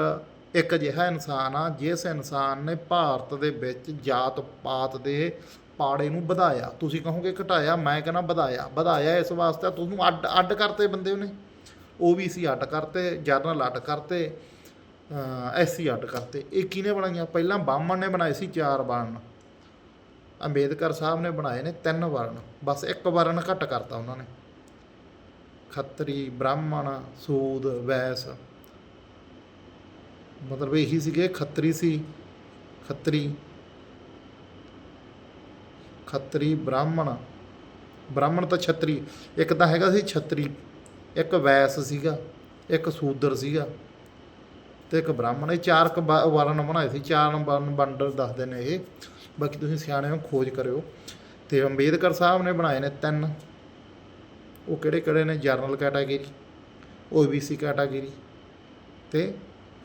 ਇੱਕ ਅਜਿਹਾ ਇਨਸਾਨ ਆ, ਜਿਸ ਇਨਸਾਨ ਨੇ ਭਾਰਤ ਦੇ ਵਿੱਚ ਜਾਤ ਪਾਤ ਦੇ ਪਾੜੇ ਨੂੰ ਵਧਾਇਆ। ਤੁਸੀਂ ਕਹੋਗੇ ਘਟਾਇਆ, ਮੈਂ ਕਹਿੰਦਾ ਵਧਾਇਆ। ਵਧਾਇਆ ਇਸ ਵਾਸਤੇ ਤੁਹਾਨੂੰ ਅੱਡ ਅੱਡ ਕਰਤੇ ਬੰਦੇ ਉਹਨੇ। ਓਬੀਸੀ ਅੱਡ ਕਰਤੇ ਜਰਨਲ ਅੱਡ ਕਰਤੇ ਐਸਸੀ ਅੱਡ ਕਰਤੇ। ਇਹ ਕਿਹਨੇ ਬਣਾਈਆਂ? ਪਹਿਲਾਂ ਬਾਹਮਣ ਨੇ ਬਣਾਏ ਸੀ ਚਾਰ ਵਰਨ ਅੰਬੇਦਕਰ ਸਾਹਿਬ ਨੇ ਬਣਾਏ ਨੇ ਤਿੰਨ ਵਰਣ। ਬਸ ਇੱਕ ਵਰਣ ਘੱਟ ਕਰਤਾ ਉਹਨਾਂ ਨੇ। ਖੱਤਰੀ, ਬ੍ਰਾਹਮਣ, ਸੂਦ, ਵੈਸ। ਮਤਲਬ ਇਹੀ ਸੀਗੇ, ਖੱਤਰੀ ਸੀ, ਖੱਤਰੀ ਖੱਤਰੀ ਬ੍ਰਾਹਮਣ ਬ੍ਰਾਹਮਣ ਤਾਂ ਛਤਰੀ, ਇੱਕ ਤਾਂ ਹੈਗਾ ਸੀ ਛਤਰੀ, ਇੱਕ ਵੈਸ ਸੀਗਾ, ਇੱਕ ਸੂਦਰ ਸੀਗਾ ਤੇ ਇੱਕ ਬ੍ਰਾਹਮਣ, ਇਹ ਚਾਰ ਕੁ ਵਰਨ ਬਣਾਏ ਸੀ, ਚਾਰ ਵਰਨ ਬੰਡਲ ਦੱਸਦੇ ਨੇ ਇਹ, ਬਾਕੀ ਤੁਸੀਂ ਸਿਆਣੇ ਹੋ ਖੋਜ ਕਰਿਓ ਤੇ ਅੰਬੇਦਕਰ ਸਾਹਿਬ ਨੇ ਬਣਾਏ ਨੇ ਤਿੰਨ, ਉਹ ਕਿਹੜੇ ਕਿਹੜੇ ਨੇ? ਜਰਨਲ ਕੈਟਾਗਰੀ ਓਬੀਸੀ ਕੈਟਾਗਰੀ ਤੇ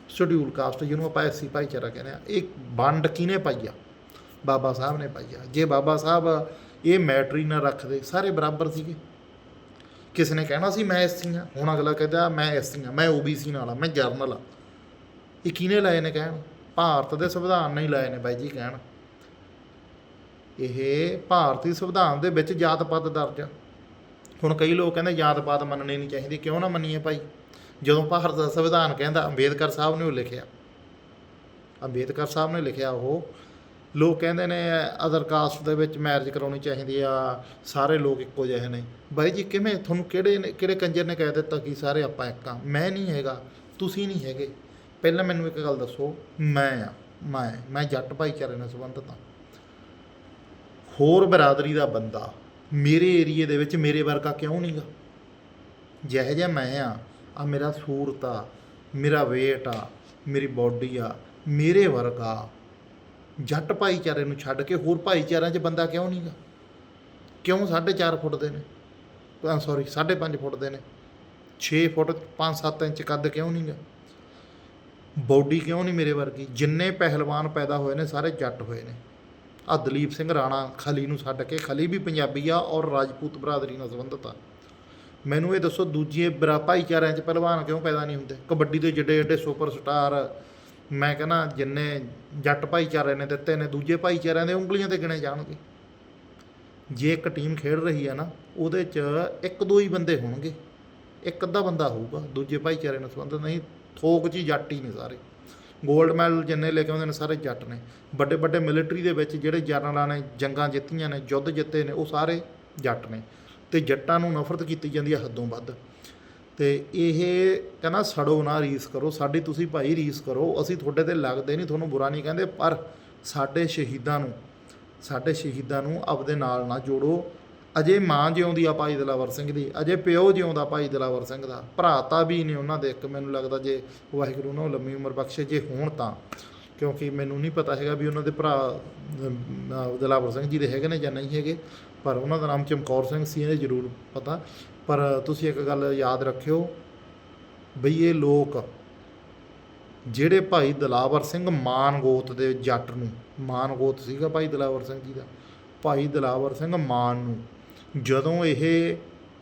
ਸ਼ਡਿਊਲ ਕਾਸਟ ਜਿਹਨੂੰ ਆਪਾਂ ਐਸਸੀ ਭਾਈਚਾਰਾ ਕਹਿੰਦੇ ਆ, ਇਹ ਵੰਡ ਕਿਹਨੇ ਪਾਈ ਆ ਬਾਬਾ ਸਾਹਿਬ ਨੇ ਪਾਈ ਆ ਜੇ ਬਾਬਾ ਸਾਹਿਬ ਇਹ ਮੈਟਰੀ ਨਾ ਰੱਖਦੇ, ਸਾਰੇ ਬਰਾਬਰ ਸੀਗੇ। ਕਿਸੇ ਨੇ ਕਹਿਣਾ ਸੀ, ਮੈਂ ਐਸਸੀ ਹਾਂ ਹੁਣ ਅਗਲਾ ਕਹਿੰਦਾ, ਮੈਂ ਐਸਸੀ ਹਾਂ ਮੈਂ ਓਬੀਸੀ ਨਾਲ ਆ, ਮੈਂ ਜਰਨਲ ਆ। ਇਹ ਕਿਹਨੇ ਲਾਏ ਨੇ ਕਹਿਣ? ਭਾਰਤ ਦੇ ਸੰਵਿਧਾਨ ਨੇ ਹੀ ਲਾਏ ਨੇ ਬਾਈ ਜੀ ਕਹਿਣ। ਇਹ ਭਾਰਤੀ ਸੰਵਿਧਾਨ ਦੇ ਵਿੱਚ ਜਾਤ ਪਾਤ ਦਰਜ। ਆ ਹੁਣ ਕਈ ਲੋਕ ਕਹਿੰਦੇ ਜਾਤ ਪਾਤ ਮੰਨਣੀ ਨਹੀਂ ਚਾਹੀਦੀ। ਕਿਉਂ ਨਾ ਮੰਨੀਏ ਭਾਈ? ਜਦੋਂ ਭਾਰਤ ਦਾ ਸੰਵਿਧਾਨ ਕਹਿੰਦਾ ਅੰਬੇਦਕਰ ਸਾਹਿਬ ਨੇ ਉਹ ਲਿਖਿਆ। ਅੰਬੇਦਕਰ ਸਾਹਿਬ ਨੇ ਲਿਖਿਆ ਉਹ। ਲੋਕ ਕਹਿੰਦੇ ਨੇ ਅਦਰ ਕਾਸਟ ਦੇ ਵਿੱਚ ਮੈਰਿਜ ਕਰਾਉਣੀ ਚਾਹੀਦੀ ਆ, ਸਾਰੇ ਲੋਕ ਇੱਕੋ ਜਿਹੇ ਨੇ। ਬਾਈ ਜੀ, ਕਿਵੇਂ? ਤੁਹਾਨੂੰ ਕਿਹੜੇ ਨੇ, ਕਿਹੜੇ ਕੰਜਰ ਨੇ ਕਹਿ ਦਿੱਤਾ ਕਿ ਸਾਰੇ ਆਪਾਂ ਇੱਕ ਆ? ਮੈਂ ਨਹੀਂ ਹੈਗਾ, ਤੁਸੀਂ ਨਹੀਂ ਹੈਗੇ। ਪਹਿਲਾਂ ਮੈਨੂੰ ਇੱਕ ਗੱਲ ਦੱਸੋ, ਮੈਂ ਆ, ਮੈਂ ਮੈਂ ਜੱਟ ਭਾਈਚਾਰੇ ਨਾਲ ਸੰਬੰਧਿਤ ਹਾਂ ਹੋਰ ਬਰਾਦਰੀ ਦਾ ਬੰਦਾ ਮੇਰੇ ਏਰੀਏ ਦੇ ਵਿੱਚ ਮੇਰੇ ਵਰਗਾ ਕਿਉਂ ਨਹੀਂਗਾ ਜਿਹੋ ਜਿਹਾ ਮੈਂ ਆ ਆ ਮੇਰਾ ਸੂਰਤ ਆ, ਮੇਰਾ weight ਆ, ਮੇਰੀ ਬਾਡੀ ਆ, ਮੇਰੇ ਵਰਗਾ ਜੱਟ ਭਾਈਚਾਰੇ ਨੂੰ ਛੱਡ ਕੇ ਹੋਰ ਭਾਈਚਾਰਿਆਂ 'ਚ ਬੰਦਾ ਕਿਉਂ ਨਹੀਂਗਾ ਕਿਉਂ 4.5 ਫੁੱਟ ਦੇ ਨੇ? ਸੌਰੀ 5.5 ਫੁੱਟ ਦੇ ਨੇ। 6 ਫੁੱਟ 5-7 ਇੰਚ ਕੱਦ ਕਿਉਂ ਨਹੀਂਗਾ ਬਾਡੀ ਕਿਉਂ ਨਹੀਂ ਮੇਰੇ ਵਰਗੀ? ਜਿੰਨੇ ਪਹਿਲਵਾਨ ਪੈਦਾ ਹੋਏ ਨੇ, ਸਾਰੇ ਜੱਟ ਹੋਏ ਨੇ। ਆ ਦਲੀਪ ਸਿੰਘ ਰਾਣਾ ਖਲੀ ਨੂੰ ਛੱਡ ਕੇ, ਖਲੀ ਵੀ ਪੰਜਾਬੀ ਆ ਔਰ ਰਾਜਪੂਤ ਬਰਾਦਰੀ ਨਾਲ ਸੰਬੰਧਿਤ ਆ। ਮੈਨੂੰ ਇਹ ਦੱਸੋ, ਦੂਜੇ ਬਰਾ ਭਾਈਚਾਰਿਆਂ 'ਚ ਪਹਿਲਵਾਨ ਕਿਉਂ ਪੈਦਾ ਨਹੀਂ ਹੁੰਦੇ? ਕਬੱਡੀ ਦੇ ਜਿੱਡੇ ਜਿੱਡੇ ਸੁਪਰਸਟਾਰ ਮੈਂ ਕਹਿੰਦਾ ਜਿੰਨੇ ਜੱਟ ਭਾਈਚਾਰੇ ਨੇ ਦਿੱਤੇ ਨੇ, ਦੂਜੇ ਭਾਈਚਾਰਿਆਂ ਦੇ ਉਂਗਲੀਆਂ ਤੇ ਗਿਣੇ ਜਾਣਗੇ। ਜੇ ਇੱਕ ਟੀਮ ਖੇਡ ਰਹੀ ਹੈ ਨਾ, ਉਹਦੇ 'ਚ ਇੱਕ ਦੋ ਹੀ ਬੰਦੇ ਹੋਣਗੇ। ਇੱਕ ਅੱਧਾ ਬੰਦਾ ਹੋਊਗਾ, ਦੂਜੇ ਭਾਈਚਾਰੇ ਨਾਲ ਸੰਬੰਧਿਤ ਨਹੀਂ, ਥੋਕ 'ਚ ਹੀ ਜੱਟ ਹੀ ਨੇ ਸਾਰੇ। 골ਡ ਮੈਡਲ ਜਿੰਨੇ ਲੈ ਕੇ ਆਉਂਦੇ ਨੇ, ਸਾਰੇ ਜੱਟ ਨੇ। ਵੱਡੇ ਵੱਡੇ ਮਿਲਟਰੀ ਦੇ ਵਿੱਚ ਜਿਹੜੇ ਜਨਰਲਾਂ ਨੇ ਜੰਗਾਂ ਜਿੱਤੀਆਂ ਨੇ ਯੁੱਧ ਜਿੱਤੇ ਨੇ, ਉਹ ਸਾਰੇ ਜੱਟ ਨੇ। ਤੇ ਜੱਟਾਂ ਨੂੰ ਨਫ਼ਰਤ ਕੀਤੀ ਜਾਂਦੀ ਹੈ ਹੱਦੋਂ ਵੱਧ। ਤੇ ਇਹ ਕਹਿੰਦਾ ਸੜੋ ਨਾ ਰੀਸ ਕਰੋ, ਸਾਡੀ ਤੁਸੀਂ ਭਾਈ ਰੀਸ ਕਰੋ, ਅਸੀਂ ਤੁਹਾਡੇ ਤੇ ਲੱਗਦੇ ਨਹੀਂ, ਤੁਹਾਨੂੰ ਬੁਰਾ ਨਹੀਂ ਕਹਿੰਦੇ, ਪਰ ਸਾਡੇ ਸ਼ਹੀਦਾਂ ਨੂੰ, ਸਾਡੇ ਸ਼ਹੀਦਾਂ ਨੂੰ ਆਪਦੇ ਨਾਲ ਨਾ ਜੋੜੋ। ਅਜੇ ਮਾਂ ਜਿਉਂਦੀ ਆ ਭਾਈ ਦਲਾਵਰ ਸਿੰਘ ਦੀ, ਅਜੇ ਪਿਓ ਜਿਉਂਦਾ ਭਾਈ ਦਲਾਵਰ ਸਿੰਘ ਦਾ, ਭਰਾ ਤਾਂ ਵੀ ਨੇ ਉਹਨਾਂ ਦੇ ਇੱਕ ਮੈਨੂੰ ਲੱਗਦਾ ਜੇ ਵਾਹਿਗੁਰੂ ਨੂੰ ਲੰਮੀ ਉਮਰ ਬਖਸ਼ੇ, ਜੇ ਹੋਣ ਤਾਂ। ਕਿਉਂਕਿ ਮੈਨੂੰ ਨਹੀਂ ਪਤਾ ਹੈਗਾ ਵੀ ਉਹਨਾਂ ਦੇ ਭਰਾ ਦਲਾਵਰ ਸਿੰਘ ਜੀ ਦੇ ਹੈਗੇ ਨੇ ਜਾਂ ਨਹੀਂ ਹੈਗੇ। ਪਰ ਉਹਨਾਂ ਦਾ ਨਾਮ ਚਮਕੌਰ ਸਿੰਘ ਸੀ ਇਹ ਜ਼ਰੂਰ ਪਤਾ। ਪਰ ਤੁਸੀਂ ਇੱਕ ਗੱਲ ਯਾਦ ਰੱਖਿਓ ਬਈ ਇਹ ਲੋਕ ਜਿਹੜੇ ਭਾਈ ਦਲਾਵਰ ਸਿੰਘ ਮਾਨਗੋਤ ਦੇ ਜੱਟ ਨੂੰ, ਮਾਨਗੋਤ ਸੀਗਾ ਭਾਈ ਦਲਾਵਰ ਸਿੰਘ ਜੀ ਦਾ, ਭਾਈ ਦਲਾਵਰ ਸਿੰਘ ਮਾਨ ਨੂੰ, ਜਦੋਂ ਇਹ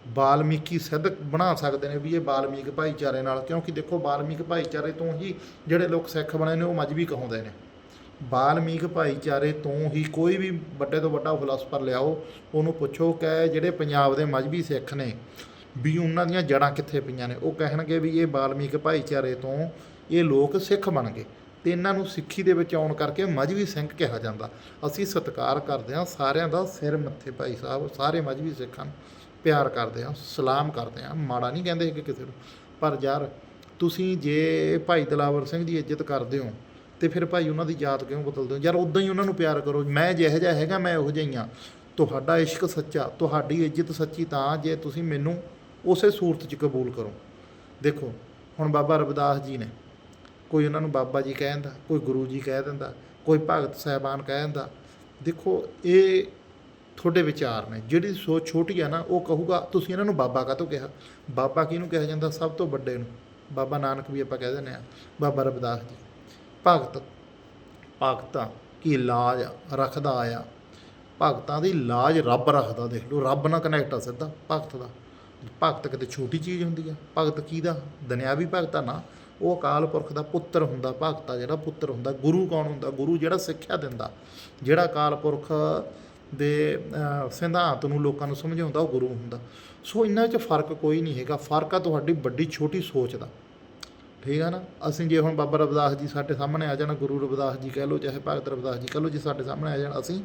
ਬਾਲਮੀਕੀ ਸਿੱਧ ਬਣਾ ਸਕਦੇ ਨੇ ਵੀ ਇਹ ਬਾਲਮੀਕ ਭਾਈਚਾਰੇ ਨਾਲ, ਕਿਉਂਕਿ ਦੇਖੋ ਬਾਲਮੀਕ ਭਾਈਚਾਰੇ ਤੋਂ ਹੀ ਜਿਹੜੇ ਲੋਕ ਸਿੱਖ ਬਣੇ ਨੇ ਉਹ ਮਜਬੀ ਕਹਾਉਂਦੇ ਨੇ। ਬਾਲਮੀਕ ਭਾਈਚਾਰੇ ਤੋਂ ਹੀ ਕੋਈ ਵੀ ਵੱਡੇ ਤੋਂ ਵੱਡਾ ਫਿਲਾਸਫਰ ਲਿਆਓ, ਉਹਨੂੰ ਪੁੱਛੋ ਕਿ ਜਿਹੜੇ ਪੰਜਾਬ ਦੇ ਮਜਬੀ ਸਿੱਖ ਨੇ, ਵੀ ਉਹਨਾਂ ਦੀਆਂ ਜੜ੍ਹਾਂ ਕਿੱਥੇ ਪਈਆਂ ਨੇ? ਉਹ ਕਹਿਣਗੇ ਵੀ ਇਹ ਬਾਲਮੀਕ ਭਾਈਚਾਰੇ ਤੋਂ ਇਹ ਲੋਕ ਸਿੱਖ ਬਣ ਗਏ ਤੇ ਇਹਨਾਂ ਨੂੰ ਸਿੱਖੀ ਦੇ ਵਿੱਚ ਆਉਣ ਕਰਕੇ ਮਜਬੀ ਸਿੰਘ ਕਿਹਾ ਜਾਂਦਾ। ਅਸੀਂ ਸਤਿਕਾਰ ਕਰਦੇ ਹਾਂ, ਸਾਰਿਆਂ ਦਾ ਸਿਰ ਮੱਥੇ ਭਾਈ ਸਾਹਿਬ, ਸਾਰੇ ਮਜਬੀ ਸਿੱਖਾਂ ਨੂੰ ਪਿਆਰ ਕਰਦੇ ਹਾਂ, ਸਲਾਮ ਕਰਦੇ ਹਾਂ, ਮਾੜਾ ਨਹੀਂ ਕਹਿੰਦੇ ਕਿ ਕਿਸੇ ਨੂੰ। ਪਰ ਯਾਰ, ਤੁਸੀਂ ਜੇ ਭਾਈ ਦਲਾਵਰ ਸਿੰਘ ਦੀ ਇੱਜ਼ਤ ਕਰਦੇ ਹੋ ਤੇ ਫਿਰ ਭਾਈ ਉਹਨਾਂ ਦੀ ਜਾਤ ਕਿਉਂ ਬਦਲਦੇ ਹੋ? ਯਾਰ ਉਦਾਂ ਹੀ ਉਹਨਾਂ ਨੂੰ ਪਿਆਰ ਕਰੋ, ਮੈਂ ਜਿਹੋ ਜਿਹਾ ਹੈਗਾ, ਮੈਂ ਉਹੋ ਜਿਹਾ ਹੀ ਹਾਂ। ਤੁਹਾਡਾ ਇਸ਼ਕ ਸੱਚਾ, ਤੁਹਾਡੀ ਇੱਜ਼ਤ ਸੱਚੀ ਤਾਂ ਜੇ ਤੁਸੀਂ ਮੈਨੂੰ ਉਸੇ ਸੂਰਤ 'ਚ ਕਬੂਲ ਕਰੋ। ਦੇਖੋ, ਹੁਣ ਬਾਬਾ ਰਵਿਦਾਸ ਜੀ ਨੇ ਕੋਈ ਉਹਨਾਂ ਨੂੰ ਬਾਬਾ ਜੀ ਕਹਿ ਦਿੰਦਾ, ਕੋਈ ਗੁਰੂ ਜੀ ਕਹਿ ਦਿੰਦਾ, ਕੋਈ ਭਗਤ ਸਾਹਿਬਾਨ ਕਹਿ ਦਿੰਦਾ। ਦੇਖੋ, ਇਹ ਤੁਹਾਡੇ ਵਿਚਾਰ ਨੇ, ਜਿਹੜੀ ਸੋਚ ਛੋਟੀ ਆ ਨਾ, ਉਹ ਕਹੂਗਾ, ਤੁਸੀਂ ਇਹਨਾਂ ਨੂੰ ਬਾਬਾ ਕਾਹਤੋਂ ਕਿਹਾ? ਬਾਬਾ ਕਿਹਨੂੰ ਕਿਹਾ ਜਾਂਦਾ? ਸਭ ਤੋਂ ਵੱਡੇ ਨੂੰ। ਬਾਬਾ ਨਾਨਕ ਵੀ ਆਪਾਂ ਕਹਿ ਦਿੰਦੇ ਆ ਬਾਬਾ ਰਵਿਦਾਸ ਜੀ। ਭਗਤ, ਭਗਤਾਂ ਕੀ ਲਾਜ ਰੱਖਦਾ ਆ ਭਗਤਾਂ ਦੀ ਲਾਜ ਰੱਬ ਰੱਖਦਾ, ਦੇਖ ਲਓ। ਰੱਬ ਨਾਲ ਕਨੈਕਟ ਆ ਸਿੱਧਾ ਭਗਤ ਦਾ। ਭਗਤ ਕਿਤੇ ਛੋਟੀ ਚੀਜ਼ ਹੁੰਦੀ ਆ। ਭਗਤ ਕਿਹਦਾ? ਦੁਨਿਆਵੀ ਭਗਤ ਆ ਨਾ। ਉਹ ਅਕਾਲ ਪੁਰਖ ਦਾ ਪੁੱਤਰ ਹੁੰਦਾ, ਭਗਤ ਆ ਜਿਹੜਾ ਪੁੱਤਰ ਹੁੰਦਾ। ਗੁਰੂ ਕੌਣ ਹੁੰਦਾ? ਗੁਰੂ ਜਿਹੜਾ ਸਿੱਖਿਆ ਦਿੰਦਾ। ਜਿਹੜਾ ਅਕਾਲ ਪੁਰਖ ਦੇ ਸਿਧਾਂਤ ਨੂੰ ਲੋਕਾਂ ਨੂੰ ਸਮਝਾਉਂਦਾ, ਉਹ ਗੁਰੂ ਹੁੰਦਾ। ਸੋ ਇਹਨਾਂ 'ਚ ਫ਼ਰਕ ਕੋਈ ਨਹੀਂ ਹੈਗਾ। ਫ਼ਰਕ ਆ ਤੁਹਾਡੀ ਵੱਡੀ, ਛੋਟੀ ਸੋਚ ਦਾ। ਠੀਕ ਆ ਨਾ? ਅਸੀਂ ਜੇ ਹੁਣ ਬਾਬਾ ਰਵਿਦਾਸ ਜੀ ਸਾਡੇ ਸਾਹਮਣੇ ਆ ਜਾਣ, ਗੁਰੂ ਰਵਿਦਾਸ ਜੀ ਕਹਿ ਲਓ, ਚਾਹੇ ਭਗਤ ਰਵਿਦਾਸ ਜੀ ਕਹਿ ਲਓ, ਜੇ ਸਾਡੇ ਸਾਹਮਣੇ ਆ ਜਾਣ ਅਸੀਂ,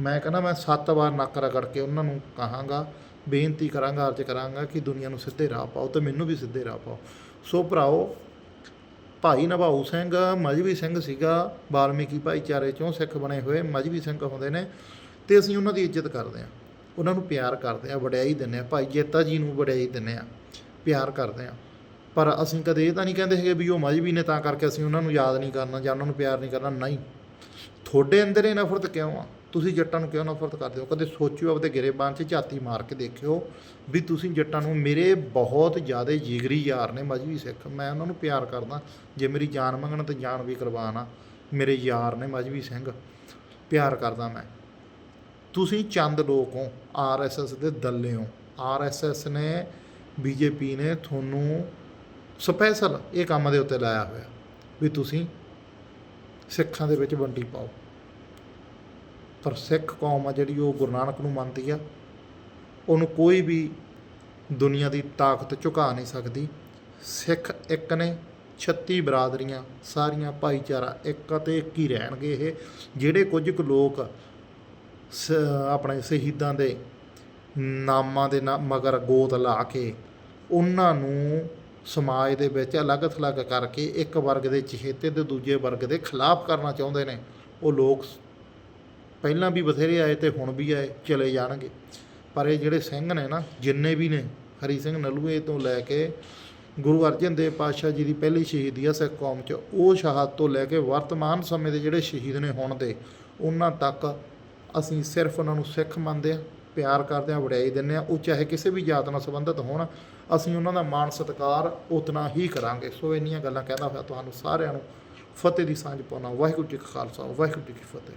ਮੈਂ ਕਹਿੰਦਾ ਮੈਂ ਸੱਤ ਵਾਰ ਨੱਕ ਰਗੜ ਕੇ ਉਹਨਾਂ ਨੂੰ ਕਹਾਂਗਾ, ਬੇਨਤੀ ਕਰਾਂਗਾ, ਅਰਜ਼ ਕਰਾਂਗਾ ਕਿ ਦੁਨੀਆ ਨੂੰ ਸਿੱਧੇ ਰਾਹ ਪਾਓ ਤੇ ਮੈਨੂੰ ਵੀ ਸਿੱਧੇ ਰਾਹ ਪਾਓ। ਸੋ ਭਰਾਓ, ਭਾਈ ਨਭਾਊ ਸਿੰਘ, ਮਜਬੀ ਸਿੰਘ ਸੀਗਾ, ਬਾਲਮੀਕੀ ਭਾਈਚਾਰੇ ਚੋਂ ਸਿੱਖ ਬਣੇ ਹੋਏ, ਮਜਬੀ ਸਿੰਘ ਹੁੰਦੇ ਨੇ, ਤੇ ਅਸੀਂ ਉਹਨਾਂ ਦੀ ਇੱਜ਼ਤ ਕਰਦੇ ਹਾਂ। ਉਹਨਾਂ ਨੂੰ ਪਿਆਰ ਕਰਦੇ ਹਾਂ, ਵਡਿਆਈ ਦਿੰਦੇ ਹਾਂ। ਭਾਈ ਜੇਤਾ ਜੀ ਨੂੰ ਵਡਿਆਈ ਦਿੰਦੇ ਹਾਂ, ਪਿਆਰ ਕਰਦੇ ਹਾਂ। ਪਰ ਅਸੀਂ ਕਦੇ ਇਹ ਤਾਂ ਨਹੀਂ ਕਹਿੰਦੇ ਹੈਗੇ ਵੀ ਉਹ ਮਜਬੀ ਨੇ ਤਾਂ ਕਰਕੇ ਅਸੀਂ ਉਹਨਾਂ ਨੂੰ ਯਾਦ ਨਹੀਂ ਕਰਨਾ ਜਾਂ ਉਹਨਾਂ ਨੂੰ ਪਿਆਰ ਨਹੀਂ ਕਰਨਾ। ਨਹੀਂ। ਤੁਹਾਡੇ ਅੰਦਰ ਇਹ ਨਫ਼ਰਤ ਕਿਉਂ ਆ? ਤੁਸੀਂ ਜੱਟਾਂ ਨੂੰ ਕਿਉਂ ਨਫ਼ਰਤ ਕਰਦੇ ਹੋ? ਕਦੇ ਸੋਚਿਓ ਆਪਦੇ ਗਿਰੇਬਾਨ 'ਚ ਝਾਤੀ ਮਾਰ ਕੇ ਦੇਖਿਓ ਵੀ ਤੁਸੀਂ ਜੱਟਾਂ ਨੂੰ ਮੇਰੇ ਬਹੁਤ ਜ਼ਿਆਦਾ ਜਿਗਰੀ ਯਾਰ ਨੇ ਮਜਬੀ ਸਿੱਖ। ਮੈਂ ਉਹਨਾਂ ਨੂੰ ਪਿਆਰ ਕਰਦਾ ਜੇ ਮੇਰੀ ਜਾਨ ਮੰਗਣ ਤੇ ਜਾਨ ਵੀ ਕੁਰਬਾਨ ਆ। ਮੇਰੇ ਯਾਰ ਨੇ ਮਜਬੀ ਸਿੰਘ, ਪਿਆਰ ਕਰਦਾ ਮੈਂ। ਤੁਸੀਂ ਚੰਦ ਲੋਕ ਹੋ ਆਰਐਸਐਸ ਦੇ ਦੱਲੇ ਹੋ। ਆਰਐਸਐਸ ਨੇ ਬੀਜੇਪੀ ਨੇ ਤੁਹਾਨੂੰ ਸਪੈਸ਼ਲ ਇਹ ਕੰਮ ਦੇ ਉੱਤੇ ਲਾਇਆ ਹੋਇਆ ਵੀ ਤੁਸੀਂ ਸਿੱਖਾਂ ਦੇ ਵਿੱਚ ਵੰਡੀ ਪਾਓ। ਪਰ ਸਿੱਖ ਕੌਮ ਆ ਜਿਹੜੀ ਉਹ ਗੁਰੂ ਨਾਨਕ ਨੂੰ ਮੰਨਦੀ ਆ, ਉਹਨੂੰ ਕੋਈ ਵੀ ਦੁਨੀਆ ਦੀ ਤਾਕਤ ਝੁਕਾ ਨਹੀਂ ਸਕਦੀ। ਸਿੱਖ ਇੱਕ ਨੇ 36 ਬਰਾਦਰੀਆਂ, ਸਾਰੀਆਂ ਭਾਈਚਾਰਾ ਇੱਕ ਅਤੇ ਇੱਕ ਹੀ ਰਹਿਣਗੇ ਇਹ, ਜਿਹੜੇ ਕੁਝ ਕੁ ਲੋਕ ਸ- ਆਪਣੇ ਸ਼ਹੀਦਾਂ ਦੇ ਨਾਮਾਂ ਦੇ ਨਾ, ਮਗਰ ਗੋਤ ਲਾ ਕੇ ਉਹਨਾਂ ਨੂੰ ਸਮਾਜ ਦੇ ਵਿੱਚ ਅਲੱਗ-ਥਲੱਗ ਕਰਕੇ ਇੱਕ ਵਰਗ ਦੇ ਚਹੇਤੇ ਤੇ ਦੂਜੇ ਵਰਗ ਦੇ ਖਿਲਾਫ ਕਰਨਾ ਚਾਹੁੰਦੇ ਨੇ। ਉਹ ਲੋਕ ਪਹਿਲਾਂ ਵੀ ਬਥੇਰੇ ਆਏ ਤੇ ਹੁਣ ਵੀ ਆਏ, ਚਲੇ ਜਾਣਗੇ। ਪਰ ਇਹ ਜਿਹੜੇ ਸਿੰਘ ਨੇ ਨਾ, ਜਿੰਨੇ ਵੀ ਨੇ, ਹਰੀ ਸਿੰਘ ਨਲੂਏ ਤੋਂ ਲੈ ਕੇ ਗੁਰੂ ਅਰਜਨ ਦੇਵ ਪਾਤਸ਼ਾਹ ਜੀ ਦੀ ਪਹਿਲੀ ਸ਼ਹੀਦੀ ਆ ਸਿੱਖ ਕੌਮ 'ਚ, ਉਹ ਸ਼ਹਾਦਤ ਤੋਂ ਲੈ ਕੇ ਵਰਤਮਾਨ ਸਮੇਂ ਦੇ ਜਿਹੜੇ ਸ਼ਹੀਦ ਨੇ ਹੁਣ ਦੇ, ਉਹਨਾਂ ਤੱਕ ਅਸੀਂ ਸਿਰਫ ਉਹਨਾਂ ਨੂੰ ਸਿੱਖ ਮੰਨਦੇ ਆ ਪਿਆਰ ਕਰਦੇ ਆ ਵਡਿਆਈ ਦਿੰਦੇ ਆ ਉਹ ਚਾਹੇ ਕਿਸੇ ਵੀ ਜਾਤ ਨਾਲ ਸੰਬੰਧਿਤ ਹੋਣ ਅਸੀਂ ਉਹਨਾਂ ਦਾ ਮਾਣ ਸਤਿਕਾਰ ਉਤਨਾ ਹੀ ਕਰਾਂਗੇ। ਸੋ ਇੰਨੀਆਂ ਗੱਲਾਂ ਕਹਿੰਦਾ ਹੋਇਆ ਤੁਹਾਨੂੰ ਸਾਰਿਆਂ ਨੂੰ ਫਤਿਹ ਦੀ ਸਾਂਝ ਪਾਉਣਾ ਵਾਹਿਗੁਰੂ ਜੀ ਕਾ ਖਾਲਸਾ, ਵਾਹਿਗੁਰੂ ਜੀ ਕੀ ਫਤਿਹ।